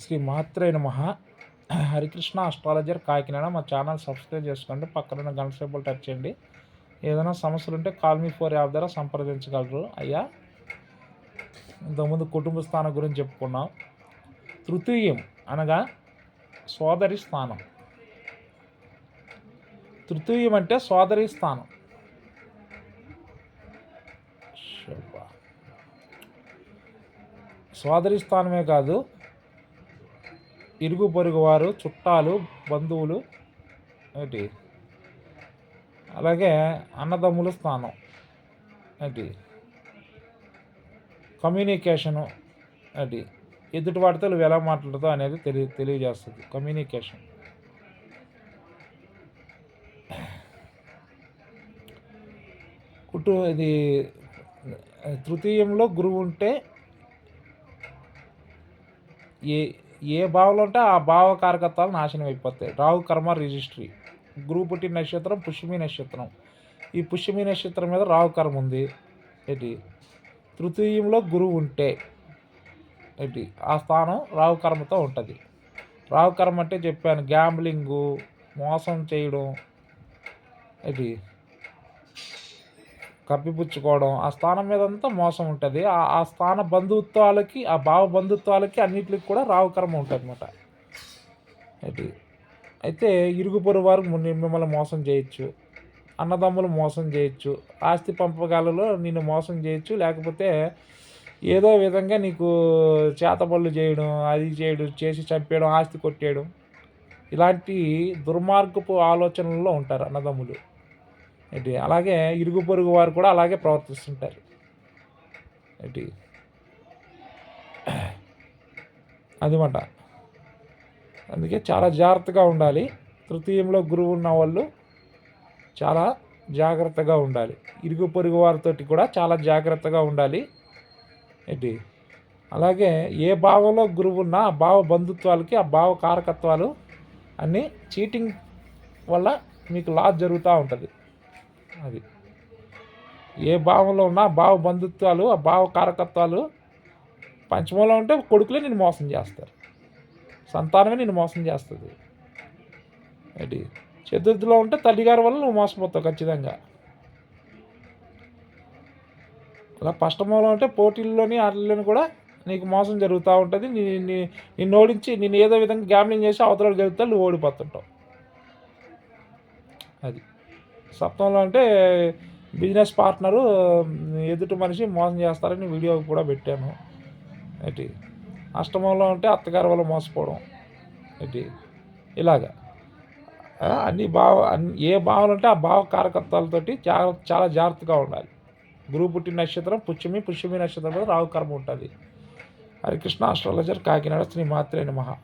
శ్రీ మాత్రే నమ. హరికృష్ణ అస్ట్రాలజర్ కాకినాడ మా channel subscribe చేసుకోండి. పక్కన గంట సింబల్ టచ్ చేయండి. ఏదైనా సమస్యలు ఉంటే కాల్ మీ ఫోర్ యాప్ ద్వారా సంప్రదించగలరు. అయ్యా ఇంతకుముందు కుటుంబ స్థానం గురించి చెప్పుకున్నాం. తృతీయం అనగా సోదరి స్థానం. తృతీయం అంటే సోదరి స్థానం. సోదరి స్థానమే కాదు ఇరుగు పొరుగు వారు చుట్టాలు బంధువులు ఏంటి? అలాగే అన్నదమ్ముల స్థానం ఏంటి? కమ్యూనికేషను ఏంటి? ఎదుటి వాటితో నువ్వు ఎలా మాట్లాడుతావు అనేది తెలియ తెలియజేస్తుంది. కమ్యూనికేషన్. కుటు ఇది తృతీయంలో గురువు ఉంటే ఏ ఏ భావంలో ఉంటే ఆ భావ కారకత్వాలు నాశనం అయిపోతాయి. రావు కర్మ రిజిస్ట్రీ. గురువు పుట్టిన నక్షత్రం పుష్యమి నక్షత్రం. ఈ పుష్యమి నక్షత్రం మీద రావు కర్మ ఉంది. ఏంటి? తృతీయంలో గురువు ఉంటే. ఏంటి? ఆ స్థానం రావు కర్మతో ఉంటుంది. రావు కర్మ అంటే చెప్పాను గ్యాంబ్లింగు మోసం చేయడం. ఏంటి? కప్పిపుచ్చుకోవడం ఆ స్థానం మీద అంతా మోసం ఉంటుంది. ఆ స్థాన బంధుత్వాలకి ఆ భావ బంధుత్వాలకి అన్నిటికి కూడా రావుకర్మ ఉంటుంది అనమాట అయితే అయితే ఇరుగు పొరుగు వారు మిమ్మల్ని మోసం చేయొచ్చు. అన్నదమ్ములు మోసం చేయొచ్చు. ఆస్తి పంపకాలలో నిన్ను మోసం చేయొచ్చు. లేకపోతే ఏదో విధంగా నీకు చేతబళ్ళు చేయడం అది చేయడం చేసి చంపేయడం ఆస్తి కొట్టేయడం. ఇలాంటి దుర్మార్గపు ఆలోచనల్లో ఉంటారు అన్నదమ్ములు. ఏంటి? అలాగే ఇరుగు పొరుగు వారు కూడా అలాగే ప్రవర్తిస్తుంటారు. ఏంటి? అదిమాట. అందుకే చాలా జాగ్రత్తగా ఉండాలి. తృతీయంలో గురువు ఉన్న వాళ్ళు చాలా జాగ్రత్తగా ఉండాలి. ఇరుగు పొరుగు వారితోటి కూడా చాలా జాగ్రత్తగా ఉండాలి. ఏంటి? అలాగే ఏ భావంలో గురువు ఉన్నా ఆ భావ బంధుత్వాలకి ఆ భావ కారకత్వాలు అన్నీ చీటింగ్ వల్ల మీకు లాస్ జరుగుతూ ఉంటుంది. అది. ఏ భావంలో ఉన్నా భావ బంధుత్వాలు ఆ భావ కారకత్వాలు పంచమంలో ఉంటే కొడుకులే నేను మోసం చేస్తారు. సంతానమే నేను మోసం చేస్తుంది. అది చతుర్థిలో ఉంటే తల్లిగారి వల్ల నువ్వు మోసపోతావు ఖచ్చితంగా. అలా పష్టమంలో ఉంటే పోటీల్లోని ఆటల్లోని కూడా నీకు మోసం జరుగుతూ ఉంటుంది. నీ నిన్ను ఓడించి నేను ఏదో విధంగా గ్యామ్లింగ్ చేసి అవతల గెలుతా నువ్వు ఓడిపోతుంటావు. అది. సప్తంలో అంటే బిజినెస్ పార్ట్నరు ఎదుటి మనిషి మోసం చేస్తారని వీడియో కూడా పెట్టాను. ఏంటి? అష్టమంలో ఉంటే అత్తగారి వల్ల మోసపోవడం. ఏంటి? ఇలాగా. అన్ని భావ ఏ భావాలు ఉంటే ఆ భావ కారకత్వాలతోటి చాలా చాలా జాగ్రత్తగా ఉండాలి. గురువు పుట్టిన నక్షత్రం పుష్యమి పుష్యమి నక్షత్రం రావు కర్మ ఉంటుంది. హరికృష్ణ ఆస్ట్రాలజర్ కాకినాడ శ్రీ మాత్రేని మహా